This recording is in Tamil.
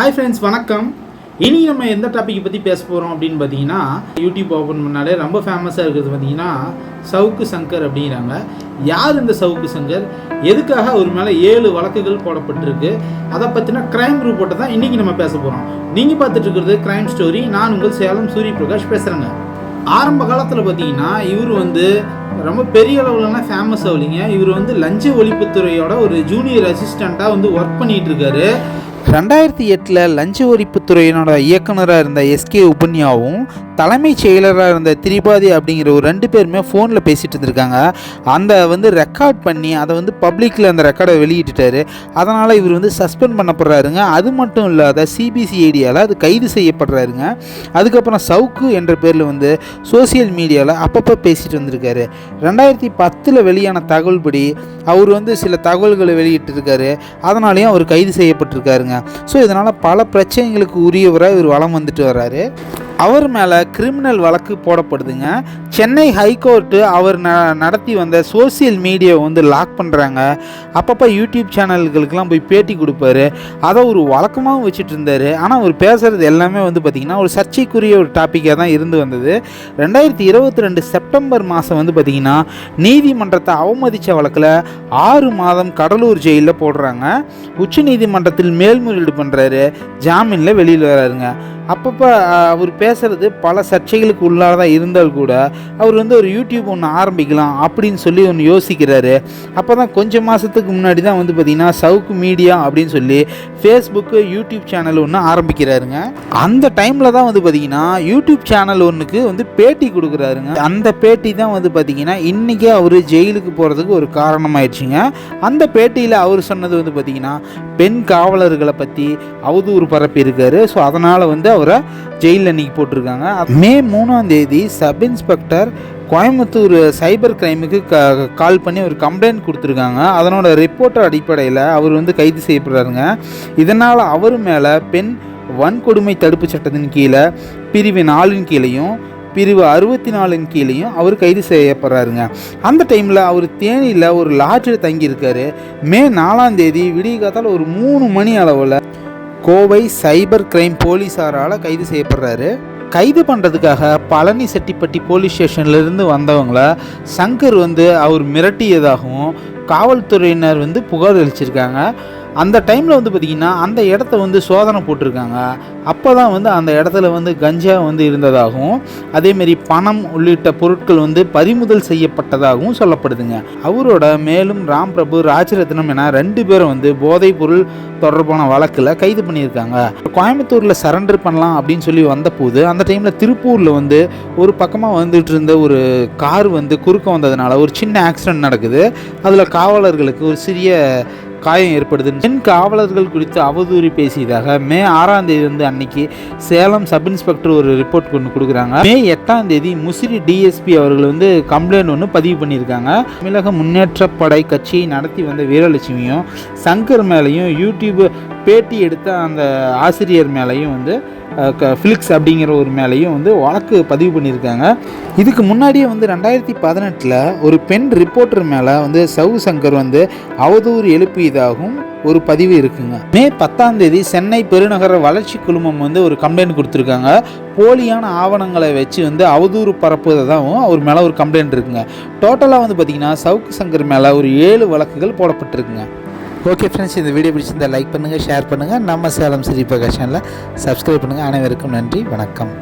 ஹாய் ஃப்ரெண்ட்ஸ் வணக்கம். இனி நம்ம எந்த டாப்பிக்கை பற்றி பேச போகிறோம் அப்படின்னு பார்த்தீங்கன்னா யூடியூப் ஓப்பன் பண்ணாலே ரொம்ப ஃபேமஸாக இருக்கிறது பார்த்தீங்கன்னா சவுக்கு சங்கர் அப்படிங்கிறாங்க. யார் இந்த சவுக்கு சங்கர்? எதுக்காக அவர் மேலே ஏழு வழக்குகள் போடப்பட்டிருக்கு? அதை பற்றின க்ரைம் ரிப்போர்ட்டை தான் இன்றைக்கி நம்ம பேச போகிறோம் நீங்கள் பார்த்துட்டு இருக்கிறது க்ரைம் ஸ்டோரி நான் உங்கள் சேலம் சூரிய பிரகாஷ் பேசுகிறேங்க ஆரம்ப காலத்தில் பார்த்தீங்கன்னா இவர் வந்து ரொம்ப பெரிய அளவுலலாம் ஃபேமஸ் ஆகலிங்க இவர் வந்து லஞ்ச ஒழிப்புத்துறையோட ஒரு ஜூனியர் அசிஸ்டண்ட்டாக வந்து ஒர்க் பண்ணிகிட்டு இருக்காரு. ரெண்டாயிரத்தி எட்டில் லஞ்ச ஒழிப்புத்துறையினோட இயக்குனராக இருந்த எஸ்கே உபன்யாவும் தலைமைச் செயலராக இருந்த திரிபாதி அப்படிங்கிற ஒரு ரெண்டு பேருமே ஃபோனில் பேசிகிட்டு இருந்திருக்காங்க. அந்த வந்து ரெக்கார்ட் பண்ணி அதை வந்து பப்ளிக்கில் அந்த ரெக்கார்டை வெளியிட்டுட்டாரு. அதனால் இவர் வந்து சஸ்பெண்ட் பண்ணப்படுறாருங்க. அது மட்டும் இல்லாத சிபிசிஐடியால் அது கைது செய்யப்படுறாருங்க. அதுக்கப்புறம் சவுக்கு என்ற பேரில் வந்து சோசியல் மீடியாவில் அப்பப்போ பேசிகிட்டு வந்திருக்காரு. ரெண்டாயிரத்தி பத்தில் வெளியான தகவல்படி அவர் வந்து சில தகவல்களை வெளியிட்டிருக்காரு. அதனாலேயும் அவர் கைது செய்யப்பட்டிருக்காருங்க. ஸோ இதனால் பல பிரச்சனைகளுக்கு உரியவராக இவர் வளம் வந்துட்டு வர்றாரு. அவர் மேலே கிரிமினல் வழக்கு போடப்படுதுங்க. சென்னை ஹைகோர்ட்டு அவர் ந நடத்தி வந்த சோசியல் மீடியாவை வந்து லாக் பண்ணுறாங்க அப்பப்போ யூடியூப் சேனல்களுக்கெல்லாம் போய் பேட்டி கொடுப்பாரு. அதை ஒரு வழக்கமாகவும் வச்சுட்டு இருந்தார். ஆனால் அவர் பேசுகிறது எல்லாமே வந்து பார்த்திங்கன்னா ஒரு சர்ச்சைக்குரிய ஒரு டாப்பிக்காக தான் இருந்து வந்தது. ரெண்டாயிரத்தி இருபத்தி ரெண்டு செப்டம்பர் மாதம் வந்து பார்த்திங்கன்னா நீதிமன்றத்தை அவமதித்த வழக்கில் ஆறு மாதம் கடலூர் ஜெயிலில் போடுறாங்க. உச்ச நீதிமன்றத்தில் மேல்முறையீடு பண்ணுறாரு ஜாமீனில் வெளியில் வராருங்க. அப்பப்போ அவர் பேசுகிறது பல சர்ச்சைகளுக்கு உள்ளாதான் இருந்தால் கூட அவர் வந்து ஒரு யூடியூப் ஒன்று ஆரம்பிக்கலாம் அப்படின்னு சொல்லி ஒன்று யோசிக்கிறாரு. அப்போ தான் கொஞ்சம் மாதத்துக்கு முன்னாடி தான் வந்து பார்த்திங்கன்னா சவுக்கு மீடியா அப்படின்னு சொல்லி ஃபேஸ்புக்கு யூடியூப் சேனல் ஒன்று ஆரம்பிக்கிறாருங்க. அந்த டைமில் தான் வந்து பார்த்திங்கன்னா யூடியூப் சேனல் ஒன்றுக்கு வந்து பேட்டி கொடுக்குறாருங்க. அந்த பேட்டி தான் வந்து பார்த்திங்கன்னா இன்றைக்கி அவர் ஜெயிலுக்கு போகிறதுக்கு ஒரு காரணமாயிடுச்சுங்க. அந்த பேட்டியில் அவர் சொன்னது வந்து பார்த்திங்கன்னா பெண் காவலர்களை பற்றி அவதூறு பரப்பியிருக்காரு. ஸோ அதனால் வந்து அவரை ஜெயிலில் இன்னைக்கு போட்டிருக்காங்க. மே மூணாம் தேதி சப் இன்ஸ்பெக்டர் கோயம்புத்தூர் சைபர் கிரைமுக்கு க கால் பண்ணி ஒரு கம்ப்ளைண்ட் கொடுத்துருக்காங்க. அதனோட ரிப்போர்ட் அடிப்படையில் அவர் வந்து கைது செய்யப்படுறாருங்க. இதனால் அவர் மேலே பெண் வன்கொடுமை தடுப்பு சட்டத்தின் கீழே பிரிவு நாலின் கீழேயும் பிரிவு அறுபத்தி நாலின் கீழேயும் அவர் கைது செய்யப்படுறாருங்க. அந்த டைமில் அவர் தேனியில் ஒரு லாட்ஜில் தங்கியிருக்காரு. மே நாலாம் தேதி விடிய காத்தால் ஒரு மூணு மணி அளவில் கோவை சைபர் கிரைம் போலீஸாரால் கைது செய்யப்படுறாரு. கைது பண்ணுறதுக்காக பழனி செட்டிப்பட்டி போலீஸ் ஸ்டேஷன்லேருந்து வந்தவங்கள சங்கர் வந்து அவர் மிரட்டியதாகவும் காவல்துறையினர் வந்து புகார் அளிச்சிருக்காங்க. அந்த டைமில் வந்து பார்த்திங்கன்னா அந்த இடத்த வந்து சோதனை போட்டிருக்காங்க. அப்போ தான் வந்து அந்த இடத்துல வந்து கஞ்சா வந்து இருந்ததாகவும் அதேமாரி பணம் உள்ளிட்ட பொருட்கள் வந்து பறிமுதல் செய்யப்பட்டதாகவும் சொல்லப்படுதுங்க. அவரோட மேலும் ராம் பிரபு ராஜரத்னம் என ரெண்டு பேரும் வந்து போதைப் பொருள் தொடர்பான வழக்கில் கைது பண்ணியிருக்காங்க. கோயம்புத்தூரில் சரண்டர் பண்ணலாம் அப்படின்னு சொல்லி வந்தபோது அந்த டைமில் திருப்பூரில் வந்து ஒரு பக்கமாக வந்துட்டு இருந்த ஒரு கார் வந்து குறுக்க வந்ததுனால ஒரு சின்ன ஆக்சிடென்ட் நடக்குது. அதில் காவலர்களுக்கு ஒரு சிறிய காயம் ஏற்படுது. பெண் காவலர்கள் குறித்து அவதூறு பேசியதாக மே ஆறாம் தேதி வந்து அன்னைக்கு சேலம் சப் இன்ஸ்பெக்டர் ஒரு ரிப்போர்ட் கொண்டு கொடுக்குறாங்க. மே எட்டாம் தேதி முசிறி டிஎஸ்பி அவர்கள் வந்து கம்ப்ளைண்ட் ஒன்று பதிவு பண்ணியிருக்காங்க. தமிழக முன்னேற்ற படை கட்சியை நடத்தி வந்த வீரலட்சுமியும் சங்கர் மேலேயும் யூடியூப் பேட்டி எடுத்த அந்த ஆசிரியர் மேலேயும் வந்து ஃபிலிக்ஸ் அப்படிங்கிற ஒரு மேலேயும் வந்து வழக்கு பதிவு பண்ணியிருக்காங்க. இதுக்கு முன்னாடியே வந்து ரெண்டாயிரத்தி பதினெட்டில் ஒரு பெண் ரிப்போர்ட்டர் மேலே வந்து சவு சங்கர் வந்து அவதூறு எழுப்பியதாகவும் ஒரு பதிவு இருக்குங்க. மே பத்தாம் தேதி சென்னை பெருநகர வளர்ச்சி குழுமம் வந்து ஒரு கம்ப்ளைண்ட் கொடுத்துருக்காங்க. போலியான ஆவணங்களை வச்சு வந்து அவதூறு பரப்புவதாகவும் அவர் மேலே ஒரு கம்ப்ளைண்ட் இருக்குங்க. டோட்டலாக வந்து பார்த்திங்கன்னா சவுக்கு சங்கர் மேலே ஒரு ஏழு வழக்குகள் போடப்பட்டிருக்குங்க. ஓகே ஃப்ரெண்ட்ஸ் இந்த வீடியோ பிடிச்சிருந்தால் லைக் பண்ணுங்கள் ஷேர் பண்ணுங்கள் நம்ம சேலம் சிரி பிரகாஷனில் சப்ஸ்கிரைப் பண்ணுங்கள் அனைவருக்கும் நன்றி வணக்கம்.